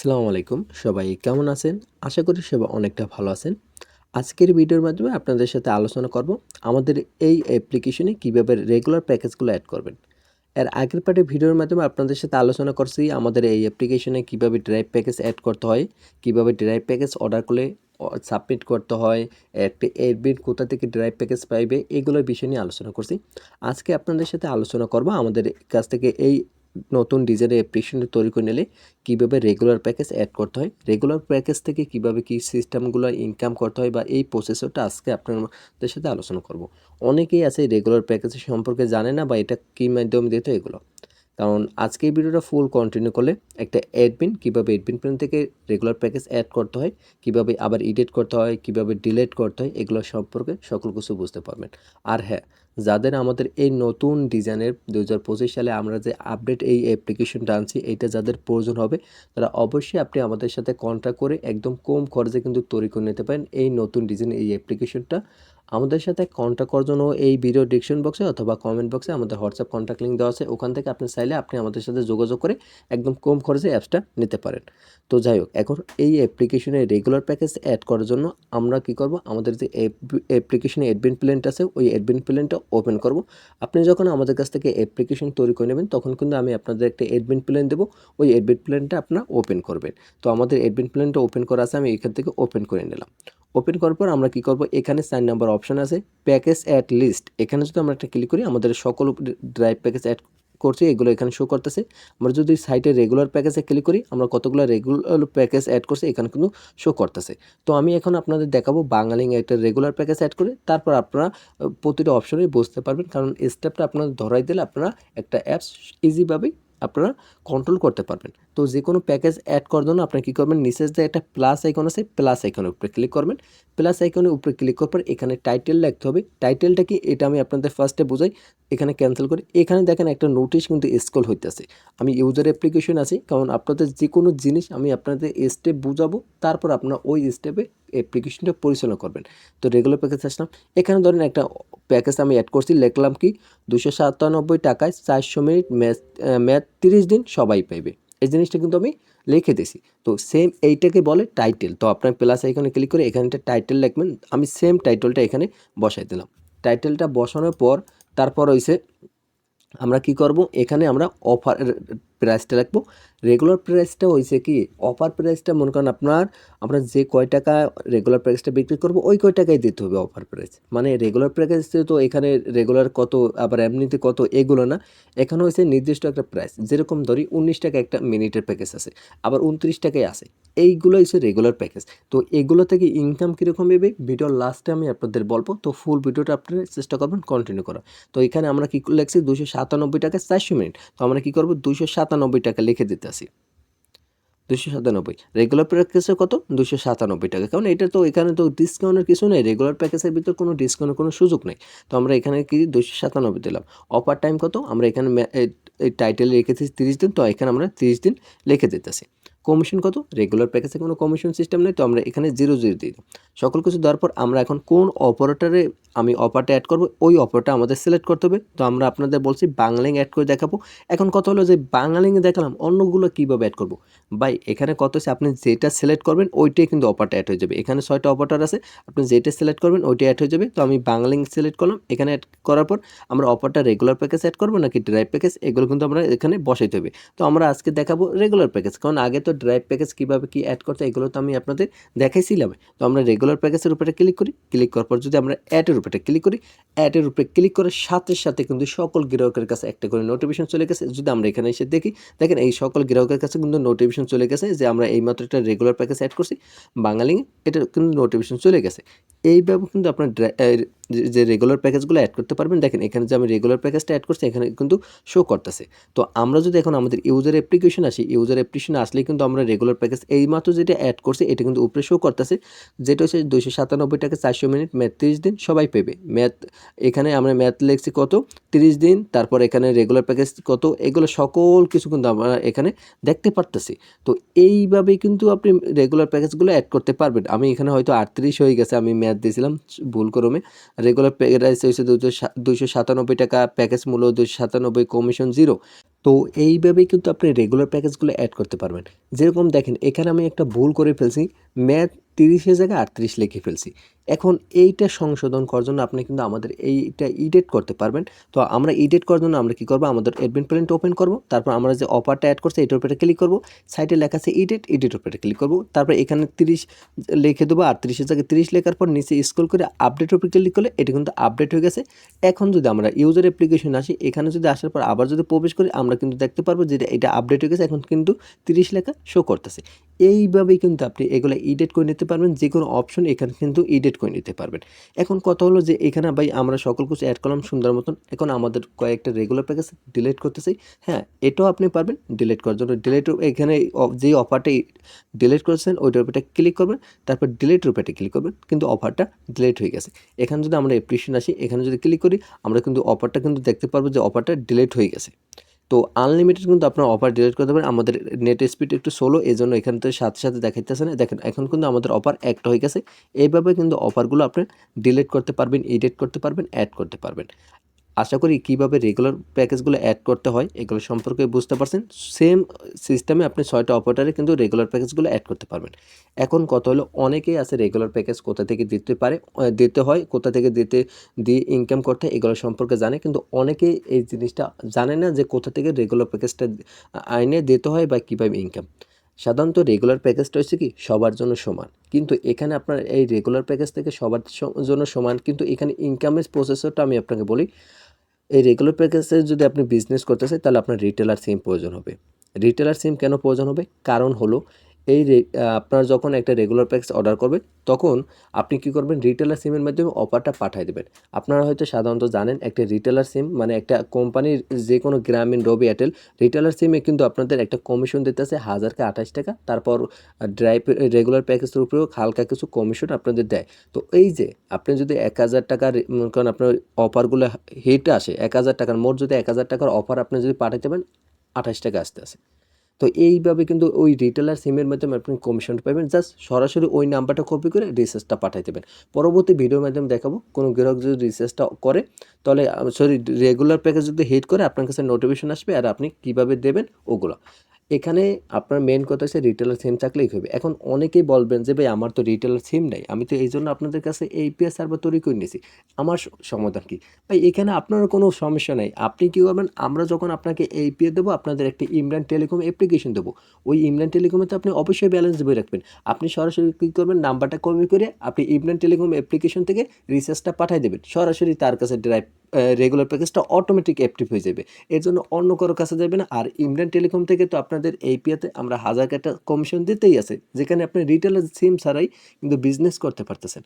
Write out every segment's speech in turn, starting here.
আসসালামু আলাইকুম। সবাই কেমন আছেন? আশা করি সবাই অনেকটা ভালো আছেন। আজকের ভিডিওর মাধ্যমে আপনাদের সাথে আলোচনা করব আমাদের এই অ্যাপ্লিকেশনে কীভাবে রেগুলার প্যাকেজগুলো অ্যাড করবেন। এর আগের পার্টে ভিডিওর মাধ্যমে আপনাদের সাথে আলোচনা করছি আমাদের এই অ্যাপ্লিকেশনে কীভাবে ড্রাইভ প্যাকেজ অ্যাড করতে হয়, কীভাবে ড্রাইভ প্যাকেজ অর্ডার করলে সাবমিট করতে হয় একটা এডমিট কোথা থেকে ড্রাইভ প্যাকেজ পাইবে, এগুলোর বিষয় নিয়ে আলোচনা করছি। আজকে আপনাদের সাথে আলোচনা করব আমাদের কাছ থেকে এই নতুন ডিজাইনের অ্যাপ্লিকেশনটা তৈরি করে নিলে কীভাবে রেগুলার প্যাকেজ অ্যাড করতে হয় রেগুলার প্যাকেজ থেকে কীভাবে কি সিস্টেমগুলো ইনকাম করতে হয় বা এই প্রসেসরটা আজকে আপনাদের সাথে আলোচনা করব। অনেকেই আছে রেগুলার প্যাকেজ সম্পর্কে জানে না বা এটা কী মাধ্যমে দিতে এগুলো। কারণ আজকে এই ভিডিওটা ফুল কন্টিনিউ করলে একটা অ্যাডমিন কীভাবে অ্যাডমিন প্ল্যান থেকে রেগুলার প্যাকেজ অ্যাড করতে হয়, কীভাবে আবার এডিট করতে হয়, কীভাবে ডিলেট করতে হয়, এগুলো সম্পর্কে সকল কিছু বুঝতে পারবেন। আর হ্যাঁ যাদের আমাদের এই নতুন ডিজাইনের দু হাজার পঁচিশ সালে আমরা যে আপডেট এই অ্যাপ্লিকেশনটা আনছি, এটা যাদের প্রয়োজন হবে, তারা অবশ্যই আপনি আমাদের সাথে কন্ট্যাক্ট করে একদম কম খরচে কিন্তু তৈরি করে নিতে পারেন এই নতুন ডিজাইন এই অ্যাপ্লিকেশনটা আমাদের সাথে কন্ট্যাক্ট করার জন্য এই ভিডিও ডিসক্রিপশন বক্সে অথবা কমেন্ট বক্সে আমাদের হোয়াটসঅ্যাপ কন্ট্যাক্ট লিঙ্ক দেওয়া আছে। ওখান থেকে আপনি চাইলে আপনি আমাদের সাথে যোগাযোগ করে একদম কম খরচে অ্যাপসটা নিতে পারেন। তো যাই হোক, এখন এই অ্যাপ্লিকেশনে রেগুলার প্যাকেজ অ্যাড করার জন্য আমরা কি করব? আমাদের যে অ্যাপ্লিকেশনে অ্যাডমিন প্ল্যানটা আছে, ওই অ্যাডমিন প্ল্যানটা ওপেন করব। আপনি যখন আমাদের কাছ থেকে অ্যাপ্লিকেশন তৈরি করে নেবেন, তখন কিন্তু আমি আপনাদের একটা অ্যাডমিন প্ল্যান দেবো। ওই অ্যাডমিন প্ল্যানটা আপনার ওপেন করবেন। তো আমাদের অ্যাডমিন প্ল্যানটা ওপেন করা আছে, আমি এখান থেকে ওপেন করে নিলাম। ওপেন করার পর আমরা কি করব? এখানে সাইন নাম্বার অপশন আছে। প্যাকেজ অ্যাড লিস্ট এখানে যদি আমরা একটা ক্লিক করি, আমাদের সকল ড্রাইভ প্যাকেজ অ্যাড করছি, এগুলো এখানে শো করতেছে। আমরা যদি সাইটে রেগুলার প্যাকেজে ক্লিক করি, আমরা কতগুলো রেগুলার প্যাকেজ অ্যাড করছি, এখানে কিন্তু শো করতেছে। তো আমি এখন আপনাদের দেখাবো বাঙালি একটা রেগুলার প্যাকেজ অ্যাড করে, তারপর আপনারা প্রতিটা অপশনেই বুঝতে পারবেন। কারণ স্টেপটা আপনারা ধরাই দিলে আপনারা একটা অ্যাপস ইজিভাবেই আপনারা কন্ট্রোল করতে পারবেন। তো যে কোনো প্যাকেজ অ্যাড করার জন্য আপনারা কী করবেন? নিচে যে একটা প্লাস আইকন আছে প্লাস আইকনের উপরে ক্লিক করবেন। প্লাস আইকনের উপরে ক্লিক করার পর এখানে টাইটেল লিখতে হবে। টাইটেলটা কি? এটা আমি আপনাদের ফার্স্টে বোঝাই। এখানে ক্যান্সেল করি। এখানে দেখেন একটা নোটিশ কিন্তু স্কল হইতেছে। আমি ইউজার অ্যাপ্লিকেশন আছি, কারণ আপনাদের যে কোনো জিনিস আমি আপনাদের স্টেপ বুঝাবো, তারপর আপনারা ওই স্টেপে অ্যাপ্লিকেশনটা পরিচালনা করবেন। তো রেগুলার প্যাকেজ আসলাম। এখানে ধরেন একটা প্যাকেজ আমি অ্যাড করছি, লিখলাম কি? দুশো সাতানব্বই টাকায় চারশো মিনিট ম্যাথ ম্যাথ তিরিশ দিন সবাই পাইবে। এই জিনিসটা কিন্তু আমি লিখে দিয়েছি। তো সেম এইটাকে বলে টাইটেল তো আপনার প্লাস এখানে ক্লিক করে এখানে একটা টাইটেল লিখবেন। আমি সেম টাইটেলটা এখানে বসাই দিলাম। টাইটেলটা বসানোর পর তারপর হইছে আমরা কি করব? এখানে আমরা অফার প্রাইসটা রাখব। রেগুলার প্রাইসটা হয়েছে কি অফার প্রাইসটা মনে করেন আপনার, আমরা যে কয় টাকা রেগুলার প্রাইসটা বিক্রি করব, ওই কয় টাকায় দিতে হবে অফার প্রাইস মানে রেগুলার প্রাইস তো এখানে রেগুলার কত, আবার এমনিতে কত এগুলো না। এখানে হয়েছে নির্দিষ্ট একটা প্রাইস যেরকম ধরি উনিশ টাকা একটা মিনিটের প্যাকেজ আছে, আবার উনত্রিশ টাকায় আছে। এইগুলো হচ্ছে রেগুলার প্যাকেজ তো এগুলো থেকে ইনকাম কীরকম এবে ভিডিওর লাস্টে আমি আপনাদের বলব। তো ফুল ভিডিওটা আপনারা চেষ্টা করবেন কন্টিনিউ করা তো এখানে আমরা কী লিখছি দুশো সাতানব্বই টাকা চারশো মিনিট তো আমরা কী করব? দুশো সাতানব্বই টাকা লিখে দিতে আসি দুশো সাতানব্বই রেগুলার প্যাকেজে কত? দুশো সাতানব্বই টাকা। কারণ এটা তো এখানে তো ডিসকাউন্টের কিছু নেই। রেগুলার প্যাকেজের ভিতর কোনো ডিসকাউন্টের কোনো সুযোগ নেই। তো আমরা এখানে কি দুশো সাতানব্বই দিলাম। অফার টাইম কত? আমরা এখানে এই টাইটেল রেখেছি তিরিশ দিন। তো এখানে আমরা তিরিশ দিন লিখে দিতেছি। কমিশন কত? রেগুলার প্যাকেজে কোনো কমিশন সিস্টেম নেই, তো আমরা এখানে জিরো জিরো দিই। সকল কিছু দেওয়ার পর আমরা এখন কোন অপারেটারে আমি অপারটা অ্যাড করব, ওই অফারটা আমাদের সিলেক্ট করতে হবে। তো আমরা আপনাদের বলছি বাংলিং অ্যাড করে দেখাবো। এখন কথা হলো যে বাংলিংয়ে দেখালাম অন্যগুলো কীভাবে অ্যাড করব? ভাই, এখানে কত আছে আপনি যেটা সিলেক্ট করবেন, ওইটাই কিন্তু অপারটা অ্যাড হয়ে যাবে। এখানে ছয়টা অপারেটার আছে, আপনি যেটা সিলেক্ট করবেন ওইটা অ্যাড হয়ে যাবে। তো আমি বাংলিং সিলেক্ট করলাম। এখানে অ্যাড করার পর আমরা অপারটা রেগুলার প্যাকেজ অ্যাড করব নাকি ড্রাইভ প্যাকেজ এগুলো কিন্তু আমরা এখানে বসাইতে হবে। তো আমরা আজকে দেখাবো রেগুলার প্যাকেজ কারণ আগে তো ড্রাইভ প্যাকেজ কীভাবে কী অ্যাড করতে এগুলো তো আমি আপনাদের দেখাইছিলাম। তো আমরা রেগুলার প্যাকেজের উপরে ক্লিক করি। ক্লিক করার পর যদি আমরা অ্যাডের উপরে ক্লিক করি অ্যাডের উপরে ক্লিক করার সাথে সাথে কিন্তু সকল গ্রাহকের কাছে একটা করে নোটিফিকেশন চলে গেছে। যদি আমরা এখানে এসে দেখি, দেখেন এই সকল গ্রাহকের কাছে কিন্তু নোটিফিকেশন চলে গেছে যে আমরা এইমাত্র একটা রেগুলার প্যাকেজ অ্যাড করছি। বাঙালিংয়ে এটা কিন্তু নোটিফিকেশন চলে গেছে। এইভাবে কিন্তু আপনার যে রেগুলার প্যাকেজগুলো অ্যাড করতে পারবেন, দেখেন এখানে যে আমি রেগুলার প্যাকেজটা অ্যাড করছি, এখানে কিন্তু শো করতেছে। তো আমরা যদি এখন আমাদের ইউজার অ্যাপ্লিকেশন আসি ইউজার অ্যাপ্লিকেশন আসলে কিন্তু আমরা রেগুলার প্যাকেজ এইমাত্র যেটা অ্যাড করছি, এটা কিন্তু উপরে শো করতেছে। যেটা হচ্ছে দুশো সাতানব্বই টাকা চারশো মিনিট ম্যাথ তিরিশ দিন সবাই পেবে। ম্যাথ এখানে আমরা ম্যাথ লিখছি কত? তিরিশ দিন, তারপর এখানে রেগুলার প্যাকেজ কত? এগুলো সকল কিছু কিন্তু আমরা এখানে দেখতে পারতেছি। তো এইভাবে কিন্তু আপনি রেগুলার প্যাকেজগুলো অ্যাড করতে পারবেন। আমি এখানে হয়তো আটত্রিশ হয়ে গেছে, আমি ম্যাথ দিয়েছিলাম ভুল করমে। রেগুলার প্রাইস হয়েছে দুশো সাতানব্বই টাকা প্যাকেজ মূল্য দুশো সাতানব্বই কমিশন জিরো তো এইভাবেই কিন্তু আপনি রেগুলার প্যাকেজগুলো অ্যাড করতে পারবেন। যেরকম দেখেন, এখানে আমি একটা ভুল করে ফেলছি। ম্যাথ তিরিশের জায়গায় আটত্রিশ লিখে ফেলছি। এখন এইটা সংশোধন করার জন্য আপনি কিন্তু আমাদের এইটা ইডেট করতে পারবেন। তো আমরা ইডেট করার জন্য আমরা কী করব? আমাদের অ্যাডমিন প্যানেলটা ওপেন করব। তারপর আমরা যে অফারটা অ্যাড করছি, এটার উপরে ক্লিক করব। সাইটে লেখা আছে ইডেট ইডেট উপরে ক্লিক করব। তারপর এখানে তিরিশ লিখে দেবো। আর তিরিশের জায়গায় তিরিশ লেখার পর নিচে স্ক্রল করে আপডেট উপরে ক্লিক করলে এটা কিন্তু আপডেট হয়ে গেছে। এখন যদি আমরা ইউজার অ্যাপ্লিকেশন আসি, এখানে যদি আসার পর আবার যদি প্রবেশ করি, আমরা কিন্তু দেখতে পারব যে এটা আপডেট হয়ে গেছে। এখন কিন্তু তিরিশ লেখা শো করতেছে। এইভাবেই কিন্তু আপনি এগুলো ইডেট করে নিতে পারবেন, যে কোনো অপশন এখানে কিন্তু এডিট করে নিতে পারবেন। এখন কথা হলো যে এখানে ভাই আমরা সকল কিছু অ্যাড করলাম, সুন্দর মতন। এখন আমাদের কয়েকটা রেগুলার প্যাকেজ ডিলিট করতে চাই হ্যাঁ এটাও আপনি পারবেন ডিলিট করার জন্য। ডিলিট এখানে যেই অফারটা ডিলিট করেছেন, ওইটার উপরে ক্লিক করবেন। তারপর ডিলিট উপরে ক্লিক করবেন। কিন্তু অফারটা ডিলিট হয়ে গেছে। এখানে যদি আমরা অ্যাপ্লিকেশন আসি, এখানে যদি ক্লিক করি, আমরা কিন্তু অফারটা কিন্তু দেখতে পারব যে অফারটা ডিলিট হয়ে গেছে। তো আনলিমিটেড কিন্তু আপনার অফার ডিলিট করতে পারেন। আমাদের নেট স্পিড একটু স্লো এই জন্য এখান থেকে সাথে সাথে দেখাইতেছে না। দেখেন, এখন কিন্তু আমাদের অফার একটা হয়ে গেছে। এইভাবে কিন্তু অফারগুলো আপনি ডিলিট করতে পারবেন এডিট করতে পারবেন অ্যাড করতে পারবেন। আশা করি কীভাবে রেগুলার প্যাকেজগুলো অ্যাড করতে হয়, এগুলো সম্পর্কে বুঝতে পারছেন। সেম সিস্টেমে আপনি ছয়টা অপারেটারে কিন্তু রেগুলার প্যাকেজগুলো অ্যাড করতে পারবেন। এখন কত হলো, অনেকেই আছে রেগুলার প্যাকেজ কোথা থেকে দিতে পারে দিতে হয়, কোথা থেকে দিতে, দিয়ে ইনকাম করতে, এগুলো সম্পর্কে জানে, কিন্তু অনেকেই এই জিনিসটা জানে না যে কোথা থেকে রেগুলার প্যাকেজটা আইনে দিতে হয় বা কীভাবে ইনকাম সাধারণত রেগুলার প্যাকেজটা হচ্ছে কি, সবার জন্য সমান। কিন্তু এখানে আপনার এই রেগুলার প্যাকেজ থেকে সবার জন্য সমান, কিন্তু এখানে ইনকামের প্রসেসরটা আমি আপনাকে বলি। এই রেগুলার প্যাকেজে যদি আপনি বিজনেস করতে চাই তাহলে আপনার রিটেলার সিম প্রয়োজন হবে। রিটেলার সিম কেন প্রয়োজন হবে? কারণ হলো এই আপনার যখন একটা রেগুলার প্যাকেজ অর্ডার করবে, তখন আপনি কি করবেন? রিটেলার সিমের মাধ্যমে অফারটা পাঠিয়ে দেবেন। আপনারা হয়তো সাধারণত জানেন, একটা রিটেলার সিম মানে একটা কোম্পানির যে কোনো গ্রামীণ রবি এয়ারটেল রিটেলার সিমে কিন্তু আপনাদের একটা কমিশন দিতে দিতেছে হাজারকে আঠাশ টাকা। তারপর ড্রাইভ রেগুলার প্যাকেজের উপরেও হালকা কিছু কমিশন আপনাদের দেয়। তো এই যে, আপনি যদি এক হাজার টাকার কারণ আপনার অফারগুলো হিট আসে, এক হাজার টাকার, মোট যদি এক হাজার টাকার অফার আপনি যদি পাঠাতে পারেন, আঠাশ টাকা আসতে আসে তো এইভাবে কিন্তু ওই রিটেলার সিমের মাধ্যমে আপনি কমিশনটা পাবেন। জাস্ট সরাসরি ওই নাম্বারটা কপি করে রিচার্জটা পাঠিয়ে দেবেন। পরবর্তী ভিডিওর মাধ্যমে দেখাবো কোনো গ্রাহক যদি রিচার্জটা করে, তাহলে সরি রেগুলার প্যাকেজ যদি হিট করে, আপনার কাছে নোটিফিকেশন আসবে আর আপনি কীভাবে দেবেন ওগুলো। এখানে আপনার মেন কথা হচ্ছে রিটেলার সিম থাকলেই হবে এখন অনেকেই বলবেন যে, ভাই, আমার তো রিটেলার সিম নেই। আমি তো এই জন্য আপনাদের কাছে এইপিএস সার্ভার তৈরি করে নিয়েছি। আমার সমাধান কি? ভাই, এখানে আপনার কোনো সমস্যা নেই। আপনি কী করবেন? আমরা যখন আপনাকে এইপিএ দেবো, আপনাদের একটি ইমরান টেলিকম অ্যাপ্লিকেশন দেবো। ওই ইমরান টেলিকমেতে আপনি অবশ্যই ব্যালেন্স দেবে রাখবেন। আপনি সরাসরি কী করবেন? নাম্বারটা কমে করে আপনি ইমরান টেলিকম অ্যাপ্লিকেশন থেকে রিচার্জটা পাঠিয়ে দেবেন। সরাসরি তার কাছে ড্রাইভ রেগুলার প্যাকেজটা অটোমেটিক অ্যাক্টিভ হয়ে যাবে। এর জন্য অন্য কারও কাছে যাবে না। আর ইমরান টেলিকম থেকে তো আপনাদের এইপিএতে আমরা হাজার একটা কমিশন দিতেই আছে, যেখানে আপনি রিটেলার সিম ছাড়াই কিন্তু বিজনেস করতে পারতেছেন।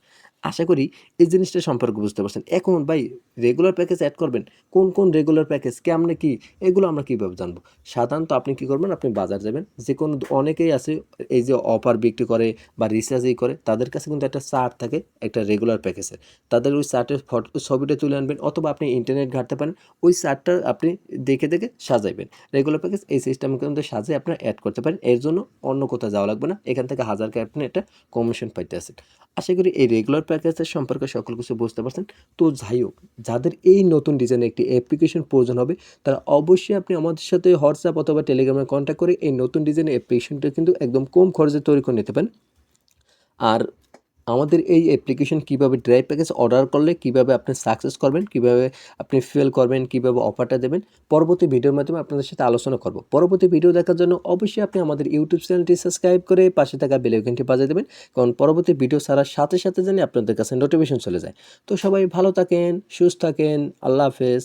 আশা করি এই জিনিসটা সম্পর্কে বুঝতে পারছেন। এখন ভাই রেগুলার প্যাকেজ অ্যাড করবেন, কোন কোন রেগুলার প্যাকেজ কেমনে কি, এগুলো আমরা কীভাবে জানব? সাধারণত আপনি কি করবেন, আপনি বাজার যাবেন যে কোনো অনেকেই আছে, এই যে অফার বিক্রি করে বা রিচার্জ এই করে, তাদের কাছে কিন্তু একটা চার্ট থাকে, একটা রেগুলার প্যাকেজের তাদের ওই চার্টের ফটো ছবিটা তুলে আনবেন, অথবা আপনি ইন্টারনেট ঘাটতে পারেন, ওই চার্টটা আপনি দেখে দেখে সাজাইবেন। রেগুলার প্যাকেজ এই সিস্টেম কিন্তু সাজিয়ে আপনার অ্যাড করতে পারেন। এর জন্য অন্য কোথাও যাওয়া লাগবে না। এখান থেকে হাজার হাজারকে আপনি একটা কমিশন পাইতে আসেন আশা করি এই রেগুলার প্যাকেজের সম্পর্কে সকল কিছু বুঝতে পারছেন। তো যাই হোক, যাদের এই নতুন ডিজাইনের একটি অ্যাপ্লিকেশন প্রয়োজন হবে, তারা অবশ্যই আপনি আমাদের সাথে হোয়াটসঅ্যাপ অথবা টেলিগ্রামে কন্ট্যাক্ট করে এই নতুন ডিজাইনের অ্যাপ্লিকেশনটা কিন্তু একদম কম খরচে তৈরি করে নিতে পারেন। আর আমাদের এই অ্যাপ্লিকেশন কীভাবে ড্রাইভ প্যাকেজ অর্ডার করলে, কীভাবে আপনি সাকসেস করবেন, কীভাবে আপনি ফেল করবেন, কীভাবে অফারটা দেবেন, পরবর্তী ভিডিওর মাধ্যমে আপনাদের সাথে আলোচনা করব। পরবর্তী ভিডিও দেখার জন্য অবশ্যই আপনি আমাদের ইউটিউব চ্যানেলটি সাবস্ক্রাইব করে পাশে থাকা বেল আইকনটি বাজিয়ে দেবেন, কারণ পরবর্তী ভিডিও ছাড়ার সাথে সাথে জানি আপনাদের কাছে নোটিফিকেশন চলে যায়। তো সবাই ভালো থাকেন, সুস্থ থাকেন, আল্লাহ হাফেজ।